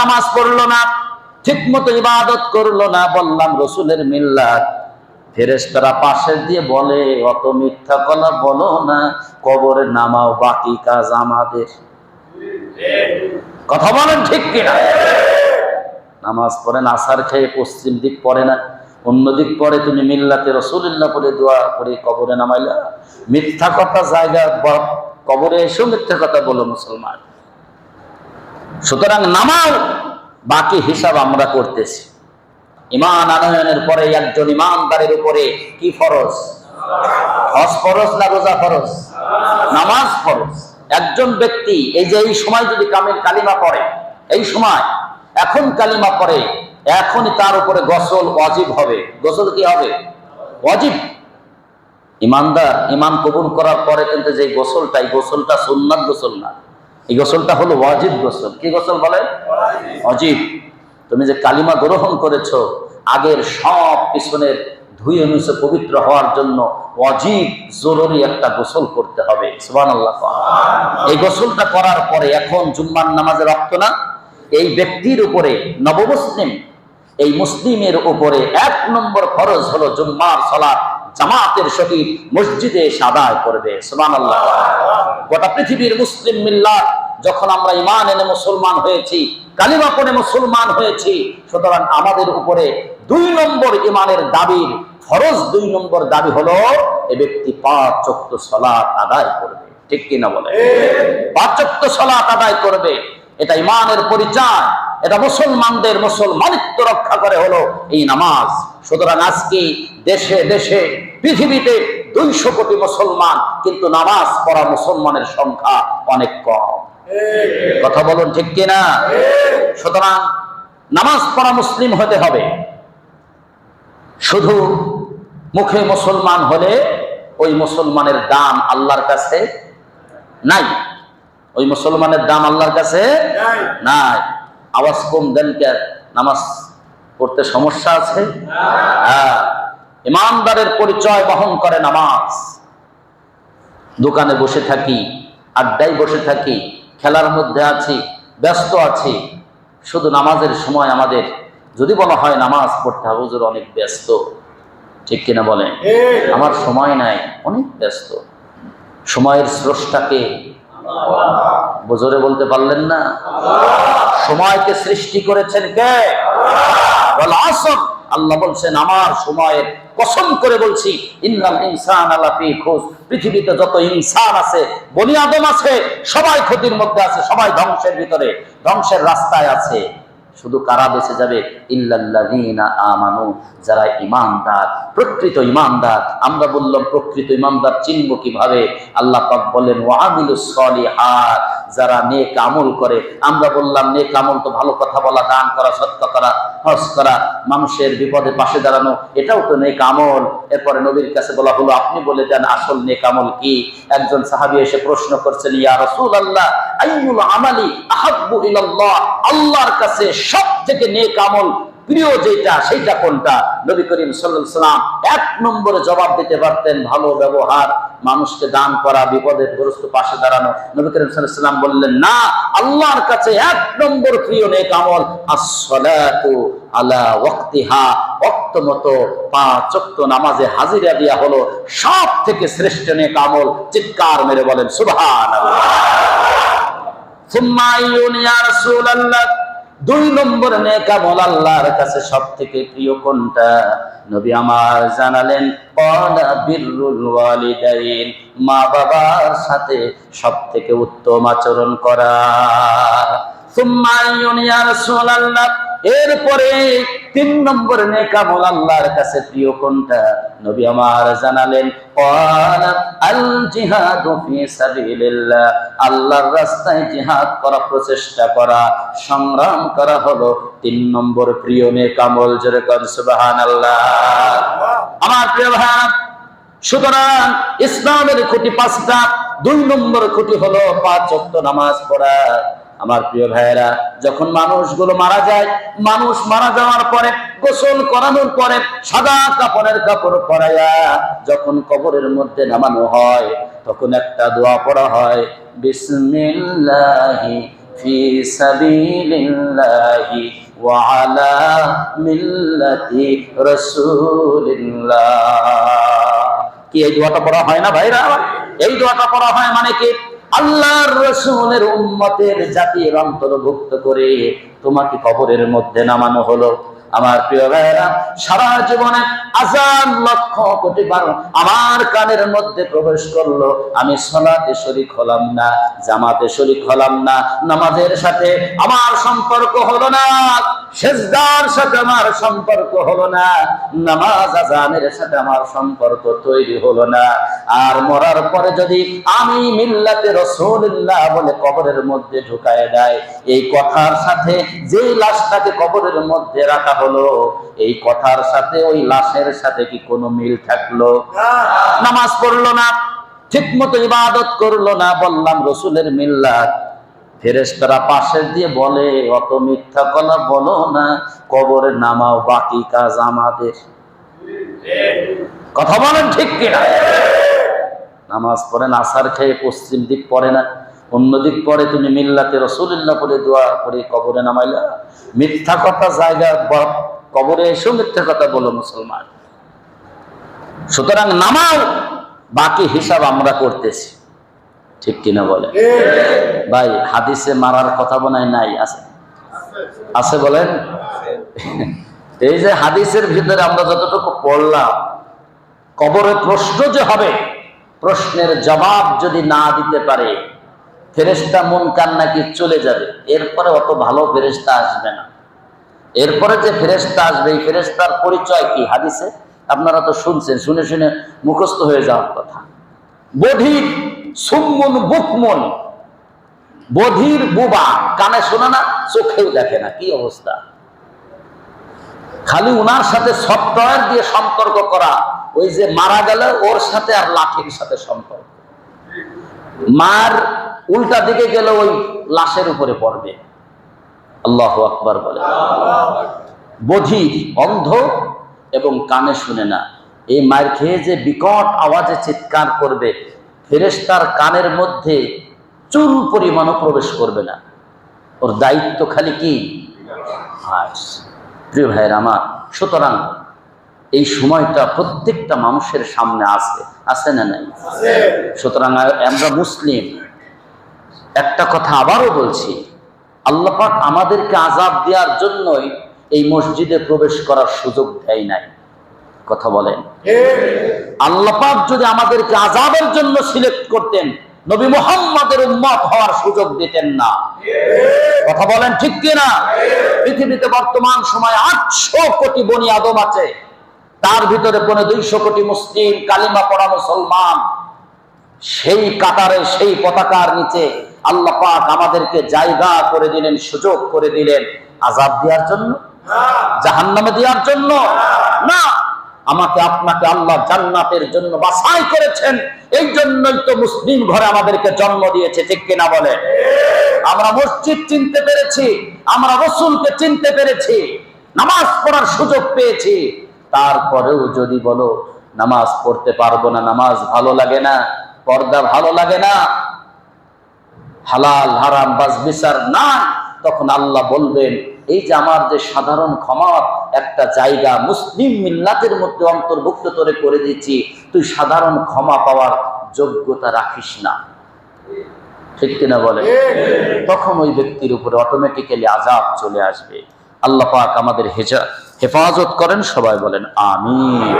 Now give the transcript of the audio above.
নামাজ পড়ল না ঠিক মতো ইবাদত করল না, বললাম, রসুলের মিল্লাত। ফেরেশতারা পাশে দিয়ে বলে, অত মিথ্যা কথা বলো না, কবরে নামাও, বাকি কাজ আমাদের। কথা বলেন ঠিক কিনা? নামাজ পড়েন, আসার খেয়ে পশ্চিম দিক পড়ে না, অন্য দিক পরে তুমি মিল্লাতে রসুলিল্লাহ বলে দোয়া করে কবরে নামাইলা। মিথ্যা কথা জায়গা কবরে এসেও মিথ্যা কথা বলো মুসলমান। সুতরাং নামাও বাকি হিসাব আমরা করতেছি। ইমান আনয়নের পরে একজন ইমানদারের উপরে কি ফরজ? হজ ফরজ না রোজা ফরজ? নামাজ ফরজ। একজন ব্যক্তি এই যে এই সময় যদি কামের কালিমা পড়ে, এই সময় এখন কালিমা পড়ে, এখনই তার উপরে গোসল অজীব হবে। গোসল কি হবে? অজীব ইমানদার ইমান কবুল করার পরে কিন্তু যে গোসলটা, এই গোসলটা সুন্নাত গোসল না। এই গোসলটা হলো ওয়াজিব গোসল। কি গোসল বলে অজীব তুমি যে কালিমা গ্রহণ করেছ, আগের সব পিছনের ধুয়ে মুছে পবিত্র হওয়ার জন্য অজীব জরুরি একটা গোসল করতে হবে। এই গোসলটা করার পরে এখন জুম্মান নামাজের রক্ত না? এই ব্যক্তির উপরে, নবমুসলিম, এই মুসলিমের উপরে এক নম্বর খরচ হলো জুম্মার সালাত জামাতের সহিত মসজিদে এসে আদায় করবে। সুবহানাল্লাহ। গোটা পৃথিবীর মুসলিম মিল্লাত যখন আমরা ইমান এনে মুসলমান হয়েছি, কালিমা পড়ে মুসলমান হয়েছি, সুতরাং আমাদের উপরে দুই নম্বর ইমানের দাবির ফরজ দুই নম্বর দাবি হলো, এ ব্যক্তি পাঁচ চক্ত সলাৎ আদায় করবে। ঠিক কিনা বলে পাঁচ চক্ত সলাৎ আদায় করবে। এটা ইমানের পরিচয়। এটা মুসলমানদের মুসলমানিত্ব রক্ষা করে হলো এই নামাজ। সুতরাং আজকে দেশে দেশে, পৃথিবীতে দুইশো কোটি মুসলমান, কিন্তু নামাজ পড়া মুসলমানের সংখ্যা অনেক কম। কথা বলুন ঠিক কিনা? সুতরাং নামাজ পড়া মুসলিম হতে হবে। শুধু মুখে মুসলমান হলে ওই মুসলমানের দাম আল্লাহর কাছে নাই। ওই মুসলমানের দাম আল্লাহর কাছে নাই। আওয়াজ কম দেন কে? নামাজ পড়তে সমস্যা আছে? হ্যাঁ। ইমানদারের পরিচয় বহন করে নামাজ। দোকানে বসে থাকি আড্ডায় বসে থাকি খেলার মধ্যে আছি ব্যস্ত আছি। শুধু নামাজের সময় আমাদের যদি বলা হয় নামাজ পড়তে হবে হুজুর অনেক ব্যস্ত। ঠিক কিনা বলে? আমার সময় নাই অনেক ব্যস্ত। সময়ের স্রষ্টাকে বোঝরে বলতে পারলেন না? সময়কে সৃষ্টি করেছেন কে? বল আসর। আল্লাহ বলছেন, আমার সময়ের কসম করে বলছি, ইন্নাল ইনসান আলা ফি খুস। পৃথিবীতে যত ইনসান আছে, বনি আদম আছে, সবাই ক্ষতির মধ্যে আছে, সবাই ধ্বংসের ভিতরে। ধ্বংসের রাস্তায় আছে। শুধু কারা বেঁচে যাবে? ইল্লাল্লাযীনা আমানু। যারা ইমানদার প্রকৃত ইমানদার আমরা বললাম, প্রকৃত ইমানদার চিনব কীভাবে? আল্লাহ পাক বলেন ওয়ামিলুস সলিহাত। যারা নেক কামল করে, আমরা বললাম, নেক আমল তো ভালো কথা বলা, দান করা সত্য করা, হজ করা, মানুষের বিপদে পাশে দাঁড়ানো, এটাও তো নেক আমল। এরপরে নবীর কাছে বলা হলো, আপনি বলে দেন, আসল নেক আমল কি? একজন সাহাবী এসে প্রশ্ন করছেন, ইয়া রাসূলুল্লাহ, আইয়ুল আমালি আল্লাহর কাছে সব থেকে নেক আমল প্রিয় যেটা সেইটা কোনটা? নবী করিম সাল্লাম এক নম্বরে জবাব দিতে পারতেন, ভালো ব্যবহার, মানুষকে দান করা বিপদের গ্রস্ত পাশে দাঁড়ানো। নবী করিম সাল্লাম বললেন, না, আল্লাহর কাছে এক নম্বর প্রিয় নেক আমল as-salatu আলা ওয়াক্তিহা। ওয়াক্ত মতো নামাজে হাজিরা দেয়া হলো সব থেকে শ্রেষ্ঠ নেক আমল। চিৎকার মেরে বলেন, সুবহানাল্লাহ। সুম্মা আইয়ুন ইয়া রাসূলুল্লাহ দুই নম্বর নেকামল আল্লাহর কাছে সব থেকে প্রিয় কোনটা? নবী আমার জানালেন মা বাবার সাথে সব থেকে উত্তম আচরণ করা। এরপরে তিন নম্বর নেকামল আল্লাহর কাছে প্রিয় কোনটা? নবী আমার জানালেন আল জিহাদু ফি সাবিলিল্লাহ আল্লাহর রাস্তায় জিহাদ করা, প্রচেষ্টা করা, সংগ্রাম করা হলো তিন নম্বর প্রিয় নেকামল জোরে কর সুবহানাল্লাহ। আমার প্রিয় ভাই, সুতরাং ইসলামের খুঁটি পাঁচটা, দুই নম্বর খুঁটি হলো পাঁচ ওয়াক্ত নামাজ পড়া। আমার প্রিয় ভাইয়েরা যখন মানুষগুলো মারা যায় মানুষ মারা যাওয়ার পরে গোসল করানোর পরে সাদা কাপড়ের কাপড় পরাইয়া যখন কবরের মধ্যে নামানো হয় তখন একটা দোয়া পড়া হয় বিসমিল্লাহি في سبيل الله وعلى ملة رسول الله কি এই দোয়াটা পড়া হয় না ভাইরা এই দোয়াটা পড়া হয় মানে কি আল্লাহর রসুলের উম্মতের জাতির অন্তর্ভুক্ত করে তোমাকে কবরের মধ্যে নামানো হলো। আমার প্রিয় ভাইরা সারা জীবনে আজান লক্ষ কোটি বার আমার কানের মধ্যে প্রবেশ করল। আমি সলাতে শরিক হলাম না, জামাতে শরিক হলাম না, নামাজের সাথে আমার সম্পর্ক হলো না। সেজদার সাথে আমার সম্পর্ক হলো না, নামাজ আজানের সাথে আমার সম্পর্ক তৈরি হলো না। আর মরার পরে যদি আমি মিল্লাতে রসুল্লাহ বলে কবরের মধ্যে ঢুকায় দেয়, এই কথার সাথে যে লাশটাকে কবরের মধ্যে রাখা হলো, এই কথার সাথে, ওই লাশের সাথে কি কোনো মিল থাকল? নামাজ পড়ল না ঠিক মতো ইবাদত করল না, বললাম রসুলের মিল্লাত। ফেরেশতারা পাশে দিয়ে বলে, অত মিথ্যা কলা বলো না, কবরে নামাও, বাকি কাজ আমাদের। কথা বলেন ঠিক কিনা? নামাজ পড়েন আসার খেয়ে পশ্চিম দিক পড়ে না, অন্য দিক পরে তুমি মিল্লাতে রসুলিল্লাহ পরে দোয়া করে কবরে নামাইলা। মিথ্যা কথা জায়গা কবরে এসেও মিথ্যা কথা বলো মুসলমান। সুতরাং নামাও বাকি হিসাব আমরা করতেছি। ঠিক কিনা বলে? ভাই, হাদিসে মারার কথা বনায় নাই, আছে। আছে বলেন? এই যে হাদিসের ভিতরে আমরা যতটুকু পড়লাম, কবরে প্রশ্ন যে হবে, প্রশ্নের জবাব যদি না দিতে পারে ফেরেস্তা মন কান নাকি চলে যাবে? এরপরে অত ভালো ফেরেস্তা আসবে না। এরপরে যে ফেরেস্তা আসবে, এই ফেরেস্তার পরিচয় কি হাদিসে? আপনারা তো শুনছেন, শুনে শুনে মুখস্থ হয়ে যাওয়ার কথা। বধির সুম্মুন বুকমন। বধির বুবা। কানে শোনে না, চোখেও দেখে না। কি অবস্থা? খালি উনার সাথে সফটওয়্যার দিয়ে সম্পর্ক করা। ওই যে মারা গেল, ওর সাথে আর লাঠির সাথে সম্পর্ক। মার উল্টা দিকে গেলে, ওই লাশের উপরে পড়বে। আল্লাহ আকবার বলে। বধির, অন্ধ এবং কানে শুনে না। এই মায়ের খেয়ে যে বিকট আওয়াজে চিৎকার করবে ফেরেশতার কানের মধ্যে চুল পরিমাণও প্রবেশ করবে না। ওর দায়িত্ব খালি কি? প্রিয় ভাইয়ের আমার সুতরাং এই সময়টা প্রত্যেকটা মানুষের সামনে আছে। আছে না নাই? সুতরাং আমরা মুসলিম একটা কথা আবারও বলছি আল্লাহ পাক আমাদেরকে আজাব দেওয়ার জন্যই এই মসজিদে প্রবেশ করার সুযোগ দেয় নাই। কথা বলেন। আল্লাহ পাক যদি আমাদেরকে আজাবের জন্য সিলেক্ট করতেন নবী মোহাম্মদের উম্মত হওয়ার সুযোগ দিতেন না। কথা বলেন ঠিক কিনা? পৃথিবীতে বর্তমান সময় আটশো কোটি বনি আদম আছে। তার ভিতরে পনে দুইশো কোটি মুসলিম কালিমা পড়া মুসলমান। সেই কাতারে সেই পতাকার নিচে আল্লাহ পাক আমাদেরকে জায়গা করে দিলেন সুযোগ করে দিলেন। আজাদ দেওয়ার জন্য? জাহান্নামে দেওয়ার জন্য? না। আমাকে আপনাকে আল্লাহ জান্নাতের জন্য বাছাই করেছেন। এই জন্যই তো মুসলিম ঘরে আমাদেরকে জন্ম দিয়েছে, ঠিক কিনা বলে? আমরা মসজিদ চিনতে পেরেছি, আমরা রসুলকে চিনতে পেরেছি, নামাজ পড়ার সুযোগ পেয়েছি। তারপরেও যদি বলো, নামাজ পড়তে পারব না, নামাজ ভালো লাগে না, পর্দা ভালো লাগে না, হালাল, হারাম বাস বিচার না, তখন আল্লাহ বলবেন এই যে আমার যে সাধারণ ক্ষমত একটা জায়গা, মুসলিম মিল্লাতের মধ্যে অন্তর্ভুক্ত করে করে দিচ্ছি তুই সাধারণ ক্ষমা পাওয়ার যোগ্যতা রাখিস না। ঠিক কিনা বলে তখন ওই ব্যক্তির উপরে অটোমেটিক্যালি আজাব চলে আসবে। আল্লাহ পাক আমাদের হেজা, হেফাজত করেন, সবাই বলেন, আমিন।